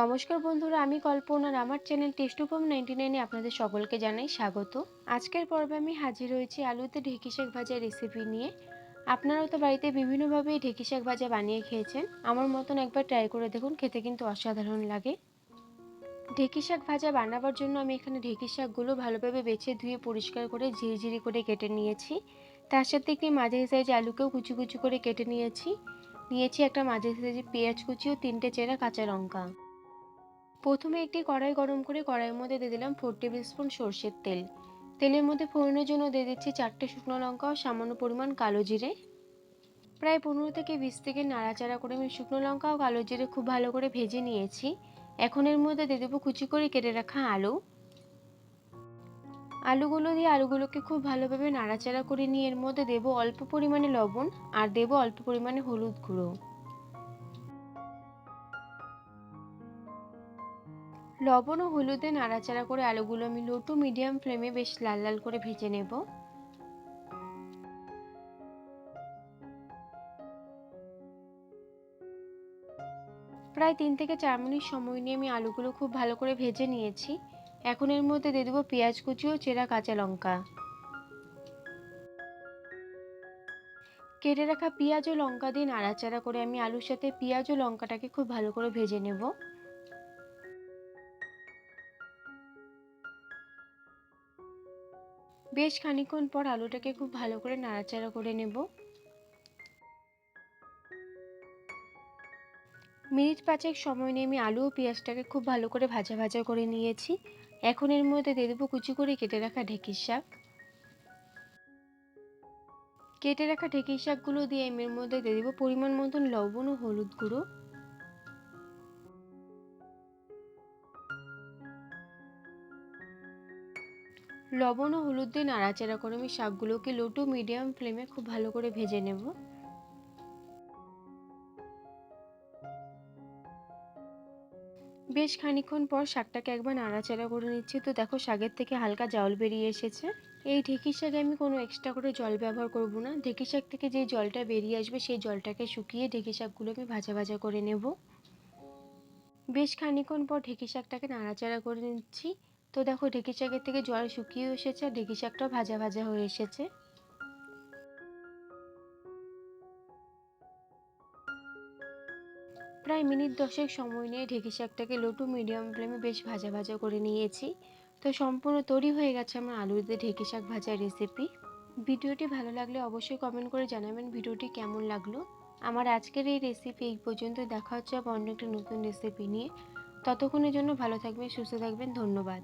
নমস্কার বন্ধুরা, আমি কল্পনা আমার চ্যানেল টেস্ট ফ্রম নাইনটি নাইনে আপনাদের সকলকে জানাই স্বাগত। আজকের পর্বে আমি হাজির হয়েছি আলুতে ঢেঁকি শাক ভাজা রেসিপি নিয়ে। আপনারাও তো বাড়িতে বিভিন্নভাবে ঢেঁকি শাক ভাজা বানিয়ে খেয়েছেন। আমার মতন একবার ট্রাই করে দেখুন, খেতে কিন্তু অসাধারণ লাগে। ঢেঁকি শাক ভাজা বানাবার জন্য আমি এখানে ঢেঁকি শাকগুলো ভালোভাবে বেছে ধুয়ে পরিষ্কার করে ঝিরিঝিরি করে কেটে নিয়েছি। তার সাথে একটি মাঝারি সাইজ আলুকেও কুচি কুচি করে কেটে নিয়েছি। নিয়েছি একটা মাঝারি সাইজের পেঁয়াজ কুচি ও তিনটে চেরা কাঁচা লঙ্কা। প্রথমে একটি কড়াই গরম করে কড়াইয়ের মধ্যে দিয়ে দিলাম ফোর টেবিল স্পুন সর্ষের তেল। তেলের মধ্যে ফোড়নের জন্য দিয়ে দিচ্ছি চারটে শুকনো লঙ্কা ও সামান্য পরিমাণ কালো জিরে। প্রায় পনেরো থেকে বিশ থেকে নাড়াচাড়া করে আমি শুকনো লঙ্কা ও কালো জিরে খুব ভালো করে ভেজে নিয়েছি। এখন এর মধ্যে দিয়ে দেবো কুচি করে কেটে রাখা আলু। আলুগুলো দিয়ে আলুগুলোকে খুব ভালোভাবে নাড়াচাড়া করে নিয়ে এর মধ্যে দেবো অল্প পরিমাণে লবণ আর দেবো অল্প পরিমাণে হলুদ গুঁড়ো। লবণ ও হলুদে নাড়াচাড়া করে আলুগুলো আমি লো টু মিডিয়াম ফ্লেমে বেশ লাল লাল করে ভেজে নেব। প্রায় তিন থেকে চার মিনিট সময় নিয়ে আমি আলুগুলো খুব ভালো করে ভেজে নিয়েছি। এখন এর মধ্যে দিয়ে দেবো পেঁয়াজ কুচি ও চেরা কাঁচা লঙ্কা। কেটে রাখা পেঁয়াজ ও লঙ্কা দিয়ে নাড়াচাড়া করে আমি আলুর সাথে পেঁয়াজ ও লঙ্কাটাকে খুব ভালো করে ভেজে নেব। বেশ খানিক্ষণ পর আলুটাকে খুব ভালো করে নাড়াচাড়া করে নেব। মিনিট পাঁচেক সময় নিয়ে আমি আলু ও পেঁয়াজটাকে খুব ভালো করে ভাজা ভাজা করে নিয়েছি। এখন এর মধ্যে দিয়ে দেবো কুচি করে কেটে রাখা ঢেঁকির শাক। কেটে রাখা ঢেঁকির শাকগুলো দিয়ে আমি এর মধ্যে দিয়ে দেবো পরিমাণ মতন লবণ ও হলুদ গুঁড়ো। লবণ ও হলুদ দিয়ে নাড়াচাড়া করে আমি শাকগুলোকে লো টু মিডিয়াম ফ্লেমে খুব ভালো করে ভেজে নেব। বেশ খানিক্ষণ পর শাকটাকে একবার নাড়াচাড়া করে নিচ্ছি। তো দেখো শাকের থেকে হালকা জল বেরিয়ে এসেছে। এই ঢেঁকির শাকে আমি কোনো এক্সট্রা করে জল ব্যবহার করব না। ঢেঁকি শাক থেকে যে জলটা বেরিয়ে আসবে সেই জলটাকে শুকিয়ে ঢেঁকি শাকগুলো আমি ভাজা ভাজা করে নেব। বেশ খানিক্ষণ পর ঢেঁকি শাকটাকে নাড়াচাড়া করে নিচ্ছি। তো দেখো ঢেঁকি শাকের থেকে জল শুকিয়ে এসেছে, আর ঢেঁকি শাকটাও ভাজা ভাজা হয়ে এসেছে। প্রায় মিনিট দশেক সময় নিয়ে ঢেঁকি শাকটাকে লো টু মিডিয়াম ফ্লেমে বেশ ভাজা ভাজা করে নিয়েছি। তো সম্পূর্ণ তৈরি হয়ে গেছে আমার আলু দিয়ে ঢেঁকি শাক ভাজার রেসিপি ভিডিওটি ভালো লাগলে অবশ্যই কমেন্ট করে জানাবেন ভিডিওটি কেমন লাগল। আমার আজকের এই রেসিপি এই পর্যন্ত দেখা হচ্ছে অন্য একটা নতুন রেসিপি নিয়ে। ততক্ষণের জন্য ভালো থাকবেন, সুস্থ থাকবেন, ধন্যবাদ।